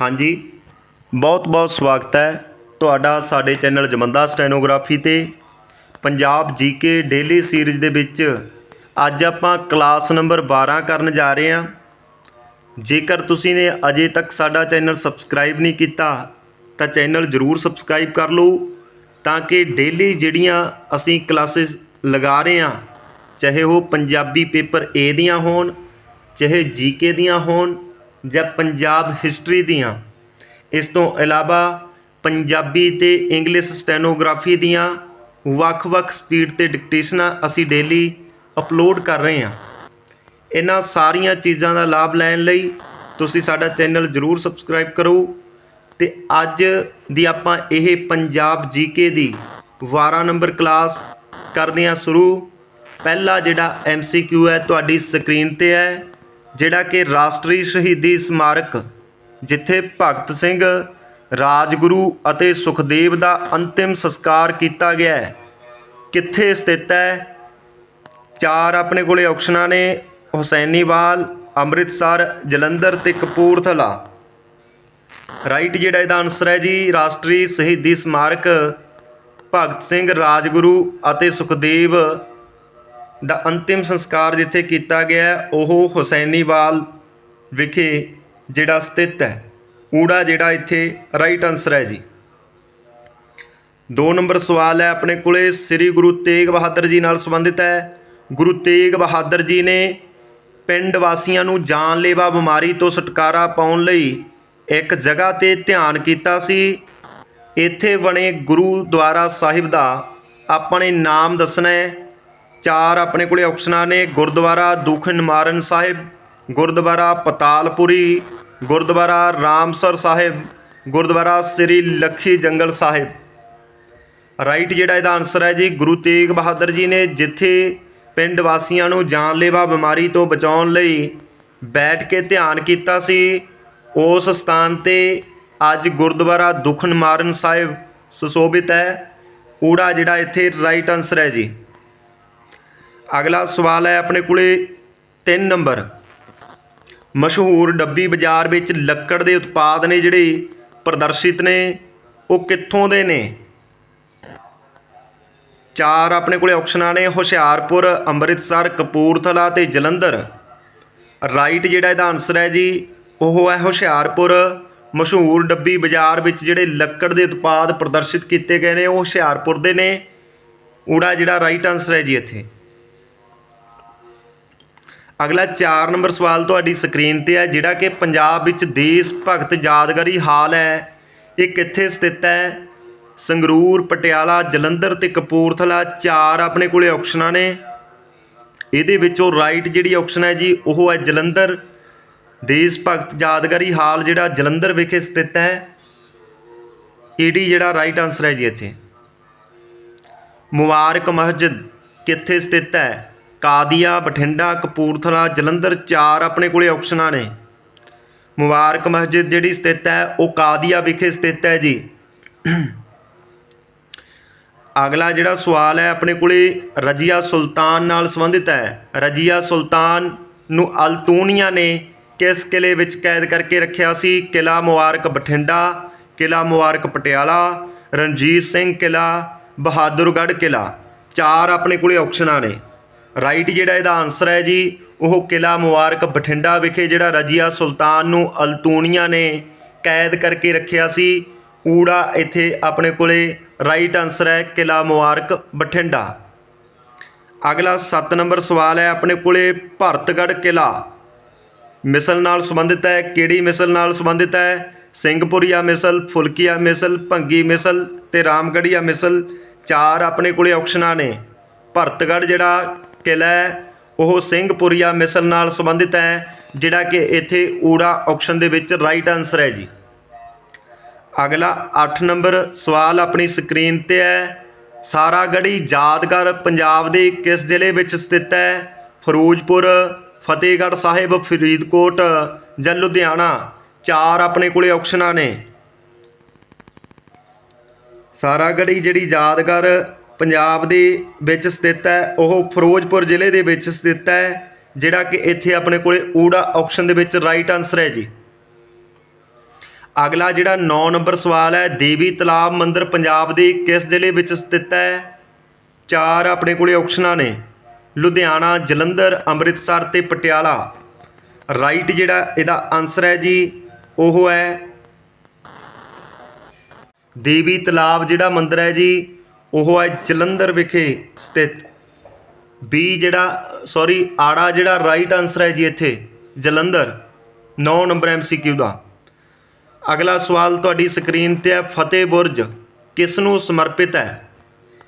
ਹਾਂਜੀ। ਬਹੁਤ ਬਹੁਤ ਸਵਾਗਤ ਹੈ ਤੁਹਾਡਾ ਸਾਡੇ ਚੈਨਲ ਜਮੰਦਾ ਸਟੈਨੋਗ੍ਰਾਫੀ ਤੇ। ਪੰਜਾਬ ਜੀਕੇ ਡੇਲੀ ਸੀਰੀਜ਼ ਦੇ ਵਿੱਚ ਅੱਜ ਆਪਾਂ ਕਲਾਸ ਨੰਬਰ 12 ਕਰਨ ਜਾ ਰਹੇ ਹਾਂ। ਜੇਕਰ ਤੁਸੀਂ ਨੇ ਅਜੇ ਤੱਕ ਸਾਡਾ ਚੈਨਲ ਸਬਸਕ੍ਰਾਈਬ ਨਹੀਂ ਕੀਤਾ, ਤਾਂ ਚੈਨਲ ਜ਼ਰੂਰ ਸਬਸਕ੍ਰਾਈਬ ਕਰ ਲਓ ਤਾਂ ਕਿ ਡੇਲੀ ਜਿਹੜੀਆਂ ਅਸੀਂ ਕਲਾਸਿਸ ਲਗਾ ਰਹੇ ਹਾਂ, ਚਾਹੇ ਉਹ ਪੰਜਾਬੀ ਪੇਪਰ ਏ ਦੀਆਂ ਹੋਣ, ਚਾਹੇ ਜੀਕੇ ਦੀਆਂ ਹੋਣ ਜਾਂ ਪੰਜਾਬ ਹਿਸਟਰੀ ਦੀਆਂ, ਇਸ ਤੋਂ ਇਲਾਵਾ ਪੰਜਾਬੀ ਤੇ ਇੰਗਲਿਸ਼ ਸਟੈਨੋਗ੍ਰਾਫੀ ਦੀਆਂ ਵੱਖ-ਵੱਖ ਸਪੀਡ ਤੇ ਡਿਕਟੇਸ਼ਨਾਂ ਅਸੀਂ ਡੇਲੀ ਅਪਲੋਡ ਕਰ ਰਹੇ ਹਾਂ। ਇਹਨਾਂ ਸਾਰੀਆਂ ਚੀਜ਼ਾਂ ਦਾ ਲਾਭ ਲੈਣ ਲਈ ਤੁਸੀਂ ਸਾਡਾ ਚੈਨਲ ਜਰੂਰ ਸਬਸਕ੍ਰਾਈਬ ਕਰੋ ਤੇ ਅੱਜ ਦੀ ਆਪਾਂ ਇਹ ਪੰਜਾਬ ਜੀਕੇ ਦੀ 12 ਨੰਬਰ ਕਲਾਸ ਕਰਦੇ ਹਾਂ ਸ਼ੁਰੂ। ਪਹਿਲਾ ਜਿਹੜਾ ਐਮਸੀਕਿਊ ਹੈ, ਤੁਹਾਡੀ ਸਕਰੀਨ ਤੇ ਹੈ। ਜਿਹੜਾ ਕਿ ਰਾਸ਼ਟਰੀ ਸ਼ਹੀਦੀ ਸਮਾਰਕ, ਜਿੱਥੇ ਭਗਤ ਸਿੰਘ, ਰਾਜਗੁਰੂ ਅਤੇ ਸੁਖਦੇਵ ਦਾ ਅੰਤਿਮ ਸੰਸਕਾਰ ਕੀਤਾ ਗਿਆ ਹੈ। ਕਿੱਥੇ ਸਥਿਤ ਹੈ? ਚਾਰ ਆਪਣੇ ਕੋਲੇ ਆਪਸ਼ਨਾਂ ਨੇ, ਹੁਸੈਨੀਵਾਲ, ਅੰਮ੍ਰਿਤਸਰ, ਜਲੰਧਰ ਤੇ ਕਪੂਰਥਲਾ। ਰਾਈਟ ਜਿਹੜਾ ਇਹਦਾ ਆਨਸਰ ਹੈ ਜੀ, ਰਾਸ਼ਟਰੀ ਸ਼ਹੀਦੀ ਸਮਾਰਕ, ਭਗਤ ਸਿੰਘ, ਰਾਜਗੁਰੂ ਅਤੇ ਸੁਖਦੇਵ ਦਾ ਅੰਤਿਮ ਸੰਸਕਾਰ ਜਿੱਥੇ ਕੀਤਾ ਗਿਆ ਉਹ ਹੁਸੈਨੀਵਾਲ ਵਿਖੇ ਜਿਹੜਾ ਸਥਿਤ ਹੈ। ਊੜਾ ਜਿਹੜਾ ਇੱਥੇ ਰਾਈਟ ਆਨਸਰ ਹੈ ਜੀ। ਦੋ ਨੰਬਰ ਸਵਾਲ ਹੈ ਆਪਣੇ ਕੋਲੇ, ਸ੍ਰੀ ਗੁਰੂ ਤੇਗ ਬਹਾਦਰ ਜੀ ਨਾਲ ਸੰਬੰਧਿਤ ਹੈ। ਗੁਰੂ ਤੇਗ ਬਹਾਦਰ ਜੀ ਨੇ ਪਿੰਡ ਵਾਸੀਆਂ ਨੂੰ ਜਾਨਲੇਵਾ ਬਿਮਾਰੀ ਤੋਂ ਛੁਟਕਾਰਾ ਪਾਉਣ ਲਈ ਇੱਕ ਜਗ੍ਹਾ ਤੇ ਧਿਆਨ ਕੀਤਾ ਸੀ। ਇੱਥੇ ਬਣੇ ਗੁਰੂਦੁਆਰਾ ਸਾਹਿਬ ਦਾ ਆਪਣੇ ਨਾਮ ਦੱਸਣਾ ਹੈ। ਚਾਰ ਆਪਣੇ ਕੋਲੇ ਆਪਸ਼ਨਾਂ ਨੇ, ਗੁਰਦੁਆਰਾ ਦੁਖ ਨਿਮਾਰਨ ਸਾਹਿਬ, ਗੁਰਦੁਆਰਾ ਪਤਾਲਪੁਰੀ, ਗੁਰਦੁਆਰਾ ਰਾਮਸਰ ਸਾਹਿਬ, ਗੁਰਦੁਆਰਾ ਸ੍ਰੀ ਲੱਖੀ ਜੰਗਲ ਸਾਹਿਬ। ਰਾਈਟ ਜਿਹੜਾ ਇਹਦਾ ਆਨਸਰ ਹੈ ਜੀ, ਗੁਰੂ ਤੇਗ ਬਹਾਦਰ ਜੀ ਨੇ ਜਿੱਥੇ ਪਿੰਡ ਵਾਸੀਆਂ ਨੂੰ ਜਾਨਲੇਵਾ ਬਿਮਾਰੀ ਤੋਂ ਬਚਾਉਣ ਲਈ ਬੈਠ ਕੇ ਧਿਆਨ ਕੀਤਾ ਸੀ, ਉਸ ਸਥਾਨ ਤੇ ਅੱਜ ਗੁਰਦੁਆਰਾ ਦੁਖ ਨਿਵਾਰਨ ਸਾਹਿਬ ਸੁਸ਼ੋਭਿਤ ਹੈ। ਊੜਾ ਜਿਹੜਾ ਇੱਥੇ ਰਾਈਟ ਆਨਸਰ ਹੈ ਜੀ। ਅਗਲਾ ਸਵਾਲ ਹੈ ਆਪਣੇ ਕੋਲੇ 3 ਨੰਬਰ। ਮਸ਼ਹੂਰ ਡੱਬੀ ਬਾਜ਼ਾਰ ਵਿੱਚ ਲੱਕੜ ਦੇ ਉਤਪਾਦ ਨੇ ਜਿਹੜੇ ਪ੍ਰਦਰਸ਼ਿਤ ਨੇ, ਉਹ ਕਿੱਥੋਂ ਦੇ ਨੇ? ਚਾਰ ਆਪਣੇ ਕੋਲੇ ਆਪਸ਼ਨਾਂ ਨੇ ਹੁਸ਼ਿਆਰਪੁਰ, ਅੰਮ੍ਰਿਤਸਰ, ਕਪੂਰਥਲਾ ਤੇ ਜਲੰਧਰ। ਰਾਈਟ ਜਿਹੜਾ ਇਹਦਾ ਆਨਸਰ ਹੈ ਜੀ, ਉਹ ਹੈ ਹੁਸ਼ਿਆਰਪੁਰ। ਮਸ਼ਹੂਰ ਡੱਬੀ ਬਾਜ਼ਾਰ ਵਿੱਚ ਜਿਹੜੇ ਲੱਕੜ ਦੇ ਉਤਪਾਦ ਪ੍ਰਦਰਸ਼ਿਤ ਕੀਤੇ ਗਏ ਨੇ, ਉਹ ਹੁਸ਼ਿਆਰਪੁਰ ਦੇ ਨੇ। ਊੜਾ ਜਿਹੜਾ ਰਾਈਟ ਆਨਸਰ ਹੈ ਜੀ ਇੱਥੇ। ਅਗਲਾ 4 ਨੰਬਰ ਸਵਾਲ ਤੁਹਾਡੀ ਸਕਰੀਨ ਤੇ ਹੈ, ਜਿਹੜਾ ਕਿ ਪੰਜਾਬ ਵਿੱਚ ਦੇਸ਼ ਭਗਤ ਯਾਦਗਾਰੀ ਹਾਲ ਹੈ। ਇਹ ਕਿੱਥੇ ਸਥਿਤ ਹੈ? ਸੰਗਰੂਰ, ਪਟਿਆਲਾ, ਜਲੰਧਰ ਤੇ ਕਪੂਰਥਲਾ। ਚਾਰ ਆਪਣੇ ਕੋਲੇ ਆਪਸ਼ਨਾਂ ਨੇ। ਇਹਦੇ ਵਿੱਚੋਂ ਰਾਈਟ ਜਿਹੜੀ ਆਪਸ਼ਨ ਹੈ ਜੀ, ਉਹ ਹੈ ਜਲੰਧਰ। ਦੇਸ਼ ਭਗਤ ਯਾਦਗਾਰੀ ਹਾਲ ਜਿਹੜਾ ਜਲੰਧਰ ਵਿਖੇ ਸਥਿਤ ਹੈ। ਈਡੀ ਜਿਹੜਾ ਰਾਈਟ ਆਨਸਰ ਹੈ ਜੀ ਇੱਥੇ। ਮੁਬਾਰਕ ਮਸਜਿਦ ਕਿੱਥੇ ਸਥਿਤ ਹੈ? ਕਾਦੀਆ, ਬਠਿੰਡਾ, ਕਪੂਰਥਲਾ, ਜਲੰਧਰ ਚਾਰ ਆਪਣੇ ਕੋਲੇ ਆਪਸ਼ਨਾਂ ਨੇ। ਮੁਬਾਰਕ ਮਸਜਿਦ ਜਿਹੜੀ ਸਥਿਤ ਹੈ, ਉਹ ਕਾਦੀਆ ਵਿਖੇ ਸਥਿਤ ਹੈ ਜੀ। ਅਗਲਾ ਜਿਹੜਾ ਸਵਾਲ ਹੈ, ਆਪਣੇ ਕੋਲੇ ਰਜੀਆ ਸੁਲਤਾਨ ਨਾਲ ਸੰਬੰਧਿਤ ਹੈ। ਰਜੀਆ ਸੁਲਤਾਨ ਨੂੰ ਅਲਤੂਨੀਆ ਨੇ ਕਿਸ ਕਿਲੇ ਵਿੱਚ ਕੈਦ ਕਰਕੇ ਰੱਖਿਆ ਸੀ? ਕਿਲਾ ਮੁਬਾਰਕ ਬਠਿੰਡਾ ਕਿਲਾ ਮੁਬਾਰਕ ਪਟਿਆਲਾ, ਰਣਜੀਤ ਸਿੰਘ ਕਿਲਾ ਬਹਾਦਰਗੜ੍ਹ ਕਿਲਾ ਚਾਰ ਆਪਣੇ ਕੋਲੇ ਆਪਸ਼ਨਾਂ ਨੇ। ਰਾਈਟ ਜਿਹੜਾ ਇਹਦਾ ਆਨਸਰ ਹੈ ਜੀ, ਉਹ ਕਿਲਾ ਮੁਬਾਰਕ ਬਠਿੰਡਾ ਵਿਖੇ ਜਿਹੜਾ ਰਜੀਆ ਸੁਲਤਾਨ ਨੂੰ ਅਲਤੂਨੀਆ ਨੇ ਕੈਦ ਕਰਕੇ ਰੱਖਿਆ ਸੀ, ਊੜਾ ਇੱਥੇ ਆਪਣੇ ਕੋਲੇ ਰਾਈਟ ਆਨਸਰ ਹੈ ਕਿਲਾ ਮੁਬਾਰਕ ਬਠਿੰਡਾ। ਅਗਲਾ 7 ਨੰਬਰ ਸਵਾਲ ਹੈ, ਆਪਣੇ ਕੋਲੇ ਭਰਤਗੜ੍ਹ ਕਿਲਾ ਮਿਸਲ ਨਾਲ ਸੰਬੰਧਿਤ ਹੈ, ਕਿਹੜੀ ਮਿਸਲ ਨਾਲ ਸੰਬੰਧਿਤ ਹੈ? ਸਿੰਘਪੁਰੀਆ ਮਿਸਲ, ਫੁਲਕੀਆ ਮਿਸਲ, ਭੰਗੀ ਮਿਸਲ ਤੇ ਰਾਮਗੜੀਆ ਮਿਸਲ। ਚਾਰ ਆਪਣੇ ਕੋਲੇ ਆਪਸ਼ਨਾਂ ਨੇ। ਭਰਤਗੜ੍ਹ ਜਿਹੜਾ ਕਿਲ੍ਹਾ ਹੈ, ਉਹ ਸਿੰਘਪੁਰੀਆ ਮਿਸਲ ਨਾਲ ਸੰਬੰਧਿਤ ਹੈ, ਜਿਹੜਾ ਕਿ ਇੱਥੇ ਊੜਾ ਆਪਸ਼ਨ ਦੇ ਵਿੱਚ ਰਾਈਟ ਆਨਸਰ ਹੈ ਜੀ। ਅਗਲਾ 8 ਨੰਬਰ ਸਵਾਲ ਆਪਣੀ ਸਕਰੀਨ ਤੇ ਹੈ। ਸਾਰਾਗੜ੍ਹੀ ਯਾਦਗਾਰ ਪੰਜਾਬ ਦੇ ਕਿਸ ਜ਼ਿਲ੍ਹੇ ਵਿੱਚ ਸਥਿਤ ਹੈ? ਫਿਰੋਜ਼ਪੁਰ, ਫਤਿਹਗੜ੍ਹ ਸਾਹਿਬ, ਫਰੀਦਕੋਟ ਜਾਂ ਲੁਧਿਆਣਾ? ਚਾਰ ਆਪਣੇ ਕੋਲੇ ਆਪਸ਼ਨਾਂ ਨੇ। ਸਾਰਾਗੜ੍ਹੀ ਜਿਹੜੀ ਯਾਦਗਾਰ ਪੰਜਾਬ ਦੇ ਵਿੱਚ ਸਥਿਤ ਹੈ, ਉਹ ਫਿਰੋਜ਼ਪੁਰ ਜ਼ਿਲ੍ਹੇ ਦੇ ਵਿੱਚ ਸਥਿਤ ਹੈ, ਜਿਹੜਾ ਕਿ ਇੱਥੇ ਆਪਣੇ ਕੋਲੇ ਊੜਾ ਆਪਸ਼ਨ ਦੇ ਵਿੱਚ ਰਾਈਟ ਆਨਸਰ ਹੈ ਜੀ। ਅਗਲਾ ਜਿਹੜਾ 9 ਨੰਬਰ ਸਵਾਲ ਹੈ, ਦੇਵੀ ਤਲਾਬ ਮੰਦਿਰ ਪੰਜਾਬ ਦੇ ਕਿਸ ਜ਼ਿਲ੍ਹੇ ਵਿੱਚ ਸਥਿਤ ਹੈ? ਚਾਰ ਆਪਣੇ ਕੋਲੇ ਆਪਸ਼ਨਾਂ ਨੇ, ਲੁਧਿਆਣਾ, ਜਲੰਧਰ, ਅੰਮ੍ਰਿਤਸਰ ਤੇ ਪਟਿਆਲਾ। ਰਾਈਟ ਜਿਹੜਾ ਇਹਦਾ ਆਨਸਰ ਹੈ ਜੀ, ਉਹ ਹੈ, ਦੇਵੀ ਤਲਾਬ ਜਿਹੜਾ ਮੰਦਿਰ ਹੈ ਜੀ ਉਹ ਹੈ ਜਲੰਧਰ ਵਿਖੇ ਸਥਿਤ। ਬੀ ਜਿਹੜਾ ਸੌਰੀ ਆੜਾ ਜਿਹੜਾ ਰਾਈਟ ਆਨਸਰ ਹੈ ਜੀ ਇੱਥੇ, ਜਲੰਧਰ। 9 ਨੰਬਰ ਐਮਸੀਕਿਊ ਦਾ। ਅਗਲਾ ਸਵਾਲ ਤੁਹਾਡੀ ਸਕਰੀਨ ਤੇ ਹੈ, ਫਤਿਹ ਬੁਰਜ ਕਿਸ ਨੂੰ ਸਮਰਪਿਤ ਹੈ?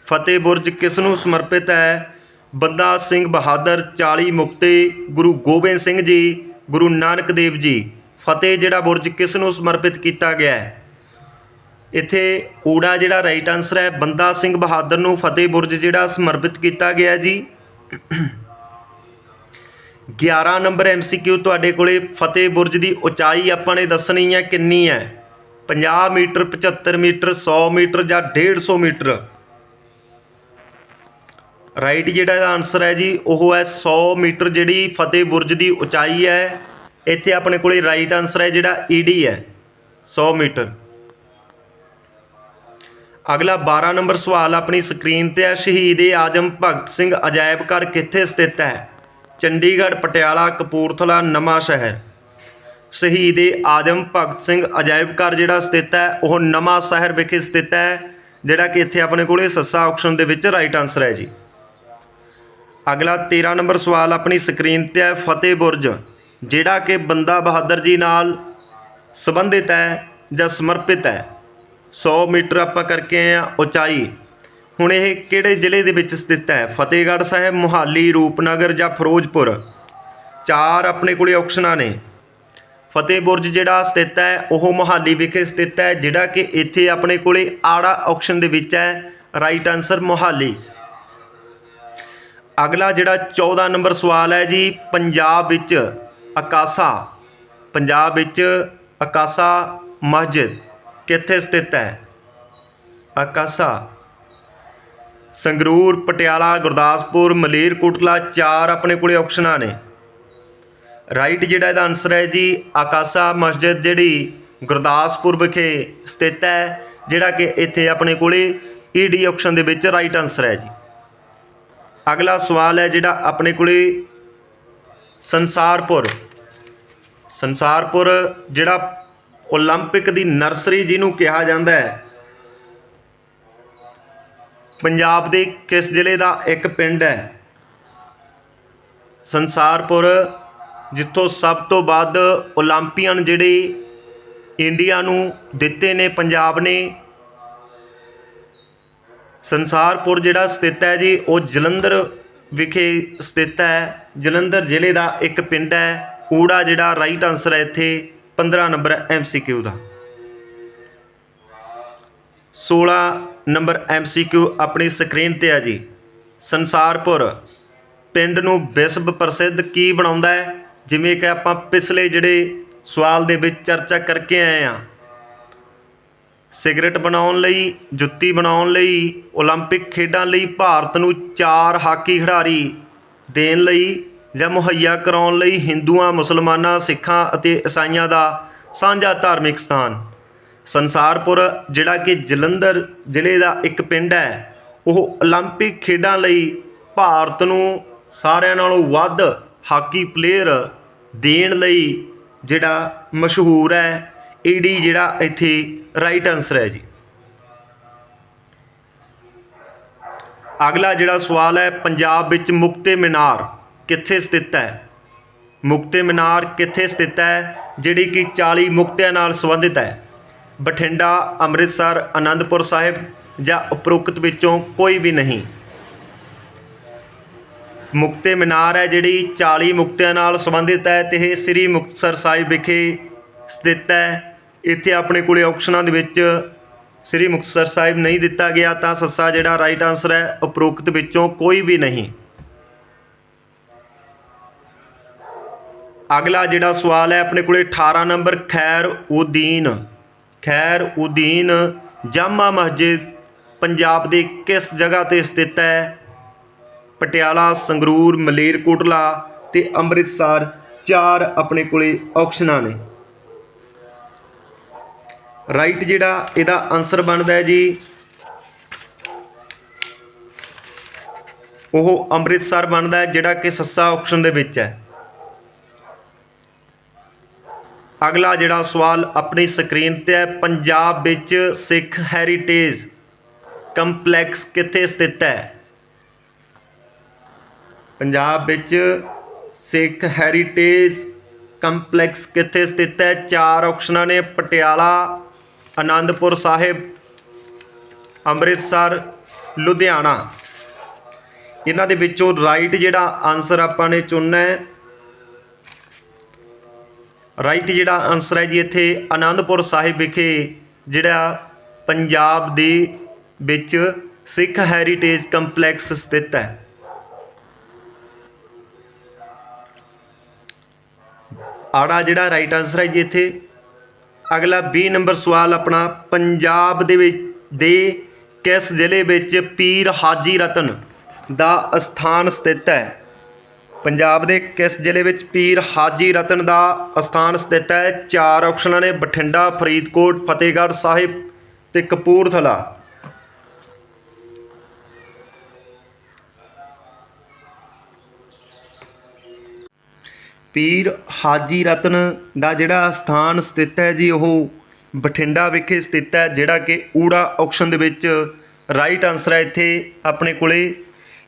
ਫਤਿਹ ਬੁਰਜ ਕਿਸ ਨੂੰ ਸਮਰਪਿਤ ਹੈ? ਬੰਦਾ ਸਿੰਘ ਬਹਾਦਰ 40 ਮੁਕਤੇ, ਗੁਰੂ ਗੋਬਿੰਦ ਸਿੰਘ ਜੀ, ਗੁਰੂ ਨਾਨਕ ਦੇਵ ਜੀ। ਫਤਿਹ ਜਿਹੜਾ ਬੁਰਜ ਕਿਸ ਨੂੰ ਸਮਰਪਿਤ ਕੀਤਾ ਗਿਆ ਹੈ? ਇੱਥੇ ਊੜਾ ਜਿਹੜਾ ਰਾਈਟ ਆਨਸਰ ਹੈ, ਬੰਦਾ ਸਿੰਘ ਬਹਾਦਰ ਨੂੰ ਫਤਿਹ ਬੁਰਜ ਜਿਹੜਾ ਸਮਰਪਿਤ ਕੀਤਾ ਗਿਆ ਜੀ। 11 ਨੰਬਰ ਐਮਸੀਕਿਊ ਤੁਹਾਡੇ ਕੋਲੇ ਫਤਿਹ ਬੁਰਜ ਦੀ ਉਚਾਈ ਆਪਾਂ ਨੇ ਦੱਸਣੀ ਹੈ ਕਿੰਨੀ ਹੈ? 50 ਮੀਟਰ 75 ਮੀਟਰ 100 ਮੀਟਰ ਜਾਂ 150 ਮੀਟਰ? ਰਾਈਟ ਜਿਹੜਾ ਇਹਦਾ ਆਨਸਰ ਹੈ ਜੀ, ਉਹ ਹੈ 100 ਮੀਟਰ ਜਿਹੜੀ ਫਤਿਹ ਬੁਰਜ ਦੀ ਉਚਾਈ ਹੈ। ਇੱਥੇ ਆਪਣੇ ਕੋਲੇ ਰਾਈਟ ਆਨਸਰ ਹੈ ਜਿਹੜਾ ਈਡੀ ਹੈ 100 ਮੀਟਰ। ਅਗਲਾ 12 ਨੰਬਰ ਸਵਾਲ ਆਪਣੀ ਸਕਰੀਨ ਤੇ ਹੈ। ਸ਼ਹੀਦ ਏ ਆਜਮ ਭਗਤ ਸਿੰਘ ਅਜਾਇਬ ਘਰ ਕਿੱਥੇ ਸਥਿਤ ਹੈ? ਚੰਡੀਗੜ੍ਹ, ਪਟਿਆਲਾ, ਕਪੂਰਥਲਾ, ਨਵਾਂ ਸ਼ਹਿਰ। ਸ਼ਹੀਦ ਏ ਆਜਮ ਭਗਤ ਸਿੰਘ ਅਜਾਇਬ ਘਰ ਜਿਹੜਾ ਸਥਿਤ ਹੈ, ਉਹ ਨਵਾਂ ਸ਼ਹਿਰ ਵਿਖੇ ਸਥਿਤ ਹੈ, ਜਿਹੜਾ ਕਿ ਇੱਥੇ ਆਪਣੇ ਕੋਲੇ ਸੱਸਾ ਆਪਸ਼ਨ ਦੇ ਵਿੱਚ ਰਾਈਟ ਆਨਸਰ ਹੈ ਜੀ। ਅਗਲਾ 13 ਨੰਬਰ ਸਵਾਲ ਆਪਣੀ ਸਕਰੀਨ ਤੇ ਹੈ, ਫਤਿਹ ਬੁਰਜ, ਜਿਹੜਾ ਕਿ ਬੰਦਾ ਬਹਾਦਰ ਜੀ ਨਾਲ ਸੰਬੰਧਿਤ ਹੈ ਜਾਂ ਸਮਰਪਿਤ ਹੈ। 100 ਮੀਟਰ ਆਪਾਂ ਕਰਕੇ ਆਏ ਆ ਉਚਾਈ। ਹੁਣ ਇਹ ਕਿਹੜੇ ਜ਼ਿਲ੍ਹੇ ਦੇ ਵਿੱਚ ਸਥਿਤ ਹੈ? ਫਤਿਹਗੜ੍ਹ ਸਾਹਿਬ, ਮੁਹਾਲੀ, ਰੂਪਨਗਰ ਜਾਂ ਫਿਰੋਜ਼ਪੁਰ? ਚਾਰ ਆਪਣੇ ਕੋਲੇ ਆਪਸ਼ਨਾਂ ਨੇ। ਫਤਿਹ ਬੁਰਜ ਜਿਹੜਾ ਸਥਿਤ ਹੈ, ਉਹ ਮੁਹਾਲੀ ਵਿਖੇ ਸਥਿਤ ਹੈ, ਜਿਹੜਾ ਕਿ ਇੱਥੇ ਆਪਣੇ ਕੋਲੇ ਆੜਾ ਆਪਸ਼ਨ ਦੇ ਵਿੱਚ ਹੈ। Right answer Mohali. ਅਗਲਾ ਜਿਹੜਾ 14 ਨੰਬਰ ਸਵਾਲ ਹੈ ਜੀ, ਪੰਜਾਬ ਵਿੱਚ ਅਕਾਸਾ। ਪੰਜਾਬ ਵਿੱਚ ਅਕਾਸਾ ਮਸਜਿਦ। ਕਿੱਥੇ ਸਥਿਤ ਹੈ? ਅਕਾਸਾ ਸੰਗਰੂਰ, ਪਟਿਆਲਾ, ਗੁਰਦਾਸਪੁਰ ਮਲੇਰਕੋਟਲਾ ਚਾਰ ਆਪਣੇ ਕੋਲੇ ਆਪਸ਼ਨਾਂ ਨੇ। ਰਾਈਟ ਜਿਹੜਾ ਇਹਦਾ ਆਨਸਰ ਹੈ ਜੀ, ਆਕਾਸਾ ਮਸਜਿਦ ਜਿਹੜੀ ਗੁਰਦਾਸਪੁਰ ਵਿਖੇ ਸਥਿਤ ਹੈ, ਜਿਹੜਾ ਕਿ ਇੱਥੇ ਆਪਣੇ ਕੋਲੇ ਈਡੀ ਆਪਸ਼ਨ ਦੇ ਵਿੱਚ ਰਾਈਟ ਆਨਸਰ ਹੈ ਜੀ। ਅਗਲਾ ਸਵਾਲ ਹੈ ਜਿਹੜਾ ਆਪਣੇ ਕੋਲੇ ਸੰਸਾਰਪੁਰ ਸੰਸਾਰਪੁਰ ਜਿਹੜਾ ਓਲੰਪਿਕ ਦੀ ਨਰਸਰੀ ਜਿਹਨੂੰ ਕਿਹਾ ਜਾਂਦਾ ਹੈ। ਪੰਜਾਬ ਦੇ ਕਿਸ ਜ਼ਿਲ੍ਹੇ ਦਾ ਇੱਕ ਪਿੰਡ ਹੈ? ਸੰਸਾਰਪੁਰ, ਜਿੱਥੋਂ ਸਭ ਤੋਂ ਵੱਧ 올림ਪੀਅਨ ਜਿਹੜੇ ਇੰਡੀਆ ਨੂੰ ਦਿੱਤੇ ਨੇ, ਪੰਜਾਬ ਨੇ। ਸੰਸਾਰਪੁਰ ਜਿਹੜਾ ਸਥਿਤ ਹੈ ਜੀ, ਉਹ ਜਲੰਧਰ ਵਿਖੇ ਸਥਿਤ ਹੈ। ਜਲੰਧਰ ਜ਼ਿਲ੍ਹੇ ਦਾ ਇੱਕ ਪਿੰਡ ਹੈ। ਊੜਾ ਜਿਹੜਾ ਰਾਈਟ ਆਨਸਰ ਹੈ ਇੱਥੇ। 15 ਨੰਬਰ ਐਮਸੀਕਿਊ ਦਾ 16 ਨੰਬਰ ਐਮਸੀਕਿਊ ਆਪਣੀ ਸਕਰੀਨ ਤੇ ਹੈ ਜੀ ਸੰਸਾਰਪੁਰ ਪਿੰਡ ਨੂੰ ਵਿਸ਼ਵ ਪ੍ਰਸਿੱਧ ਕੀ ਬਣਾਉਂਦਾ ਹੈ ਜਿਵੇਂ ਕਿ ਆਪਾਂ ਪਿਛਲੇ ਜਿਹੜੇ ਸਵਾਲ ਦੇ ਵਿੱਚ ਚਰਚਾ ਕਰਕੇ ਆਏ ਆ ਸਿਗਰਟ ਬਣਾਉਣ ਲਈ ਜੁੱਤੀ ਬਣਾਉਣ ਲਈ 올림픽 ਖੇਡਾਂ ਲਈ ਭਾਰਤ ਨੂੰ ਚਾਰ ਹਾਕੀ ਖਿਡਾਰੀ ਦੇਣ ਲਈ ਜਾਂ ਮੁਹੱਈਆ ਕਰਾਉਣ ਲਈ ਹਿੰਦੂਆਂ ਮੁਸਲਮਾਨਾਂ ਸਿੱਖਾਂ ਅਤੇ ਈਸਾਈਆਂ ਦਾ ਸਾਂਝਾ ਧਾਰਮਿਕ ਸਥਾਨ ਸੰਸਾਰਪੁਰ ਜਿਹੜਾ ਕਿ ਜਲੰਧਰ ਜ਼ਿਲ੍ਹੇ ਦਾ ਇੱਕ ਪਿੰਡ ਹੈ ਉਹ 올림픽 ਖੇਡਾਂ ਲਈ ਭਾਰਤ ਨੂੰ ਸਾਰਿਆਂ ਨਾਲੋਂ ਵੱਧ ਹਾਕੀ ਪਲੇਅਰ ਦੇਣ ਲਈ ਜਿਹੜਾ ਮਸ਼ਹੂਰ ਹੈ ਈਡੀ ਜਿਹੜਾ ਇੱਥੇ ਰਾਈਟ ਆਨਸਰ ਹੈ ਜੀ ਅਗਲਾ ਜਿਹੜਾ ਸਵਾਲ ਹੈ ਪੰਜਾਬ ਵਿੱਚ ਮੁਕਤੇ ਮੀਨਾਰ ਕਿੱਥੇ ਸਥਿਤ ਹੈ? ਮੁਕਤੇ ਮੀਨਾਰ ਕਿੱਥੇ ਸਥਿਤ ਹੈ, ਜਿਹੜੀ ਕਿ 40 ਮੁਕਤਿਆਂ ਨਾਲ ਸੰਬੰਧਿਤ ਹੈ? ਬਠਿੰਡਾ, ਅੰਮ੍ਰਿਤਸਰ ਆਨੰਦਪੁਰ ਸਾਹਿਬ ਜਾਂ ਉਪਰੋਕਤ ਵਿੱਚੋਂ ਕੋਈ ਵੀ ਨਹੀਂ। ਮੁਕਤੇ ਮੀਨਾਰ ਹੈ, ਜਿਹੜੀ 40 ਮੁਕਤਿਆਂ ਨਾਲ ਸੰਬੰਧਿਤ ਹੈ ਤੇ ਇਹ ਸ੍ਰੀ ਮੁਕਤਸਰ ਸਾਹਿਬ ਵਿਖੇ ਸਥਿਤ ਹੈ। ਇੱਥੇ ਆਪਣੇ ਕੋਲੇ ਆਪਸ਼ਨਾਂ ਦੇ ਵਿੱਚ ਸ੍ਰੀ ਮੁਕਤਸਰ ਸਾਹਿਬ ਨਹੀਂ ਦਿੱਤਾ ਗਿਆ ਤਾਂ ਸੱਸਾ ਜਿਹੜਾ ਰਾਈਟ ਆਨਸਰ ਹੈ, ਉਪਰੋਕਤ ਵਿੱਚੋਂ ਕੋਈ ਵੀ ਨਹੀਂ। ਅਗਲਾ ਜਿਹੜਾ ਸਵਾਲ ਹੈ, ਆਪਣੇ ਕੋਲੇ 18 ਨੰਬਰ, ਖੈਰ ਉਦੀਨ। ਖੈਰ ਉਦੀਨ ਜਾਮਾ ਮਸਜਿਦ ਪੰਜਾਬ ਦੇ ਕਿਸ ਜਗ੍ਹਾ ਤੇ ਸਥਿਤ ਹੈ? ਪਟਿਆਲਾ, ਸੰਗਰੂਰ ਮਲੇਰਕੋਟਲਾ ਤੇ ਅੰਮ੍ਰਿਤਸਰ। ਚਾਰ ਆਪਣੇ ਕੋਲੇ ਆਪਸ਼ਨਾਂ ਨੇ। ਰਾਈਟ ਜਿਹੜਾ, ਇਹਦਾ ਆਨਸਰ ਬਣਦਾ ਹੈ ਜੀ। ਉਹ ਅੰਮ੍ਰਿਤਸਰ ਬਣਦਾ ਹੈ, ਜਿਹੜਾ ਕਿ ਸੱਸਾ ਆਪਸ਼ਨ ਦੇ ਵਿੱਚ ਹੈ। ਅਗਲਾ ਜਿਹੜਾ ਸਵਾਲ ਆਪਣੀ ਸਕਰੀਨ ਤੇ ਹੈ, ਪੰਜਾਬ ਵਿੱਚ ਸਿੱਖ ਹੈਰੀਟੇਜ ਕੰਪਲੈਕਸ ਕਿੱਥੇ ਸਥਿਤ ਹੈ? ਪੰਜਾਬ ਵਿੱਚ ਸਿੱਖ ਹੈਰੀਟੇਜ ਕੰਪਲੈਕਸ ਕਿੱਥੇ ਸਥਿਤ ਹੈ? ਚਾਰ ਆਪਸ਼ਨਾਂ ਨੇ, ਪਟਿਆਲਾ ਆਨੰਦਪੁਰ ਸਾਹਿਬ, ਅੰਮ੍ਰਿਤਸਰ, ਲੁਧਿਆਣਾ। ਇਹਨਾਂ ਦੇ ਵਿੱਚੋਂ ਰਾਈਟ ਜਿਹੜਾ ਆਨਸਰ ਆਪਾਂ ਨੇ ਚੁਣਨਾ ਹੈ ਰਾਈਟ ਜਿਹੜਾ ਆਨਸਰ ਹੈ ਜੀ ਇੱਥੇ ਆਨੰਦਪੁਰ ਸਾਹਿਬ ਵਿਖੇ ਜਿਹੜਾ ਪੰਜਾਬ ਦੇ ਵਿੱਚ ਸਿੱਖ ਹੈਰੀਟੇਜ ਕੰਪਲੈਕਸ ਸਥਿਤ ਹੈ। ਆੜਾ ਜਿਹੜਾ ਰਾਈਟ ਆਨਸਰ ਹੈ ਜੀ ਇੱਥੇ। ਅਗਲਾ 20 ਨੰਬਰ ਸਵਾਲ ਆਪਣਾ, ਪੰਜਾਬ ਦੇ ਵਿੱਚ ਦੇ ਕਿਸ ਜ਼ਿਲ੍ਹੇ ਵਿੱਚ ਪੀਰ ਹਾਜੀ ਰਤਨ ਦਾ ਅਸਥਾਨ ਸਥਿਤ ਹੈ? ਪੰਜਾਬ ਦੇ ਕਿਸ ਜ਼ਿਲ੍ਹੇ ਵਿੱਚ ਪੀਰ ਹਾਜੀ ਰਤਨ ਦਾ ਅਸਥਾਨ ਸਥਿਤ ਹੈ? ਚਾਰ ਆਪਸ਼ਨਾਂ ਨੇ ਬਠਿੰਡਾ, ਫਰੀਦਕੋਟ, ਫਤਿਹਗੜ੍ਹ ਸਾਹਿਬ ਤੇ ਕਪੂਰਥਲਾ। ਪੀਰ ਹਾਜੀ ਰਤਨ ਦਾ ਜਿਹੜਾ ਸਥਾਨ ਸਥਿਤ ਹੈ ਜੀ, ਉਹ ਬਠਿੰਡਾ ਵਿਖੇ ਸਥਿਤ ਹੈ, ਜਿਹੜਾ ਕਿ ਊੜਾ ਆਪਸ਼ਨ ਦੇ ਵਿੱਚ ਰਾਈਟ ਆਨਸਰ ਹੈ ਇੱਥੇ ਆਪਣੇ ਕੋਲੇ।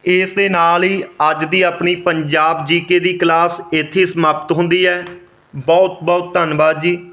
ਇਸ ਦੇ ਨਾਲ ਹੀ ਅੱਜ ਦੀ ਆਪਣੀ ਪੰਜਾਬ ਜੀਕੇ ਦੀ ਕਲਾਸ ਇੱਥੇ ਸਮਾਪਤ ਹੁੰਦੀ ਹੈ। ਬਹੁਤ ਬਹੁਤ ਧੰਨਵਾਦ ਜੀ।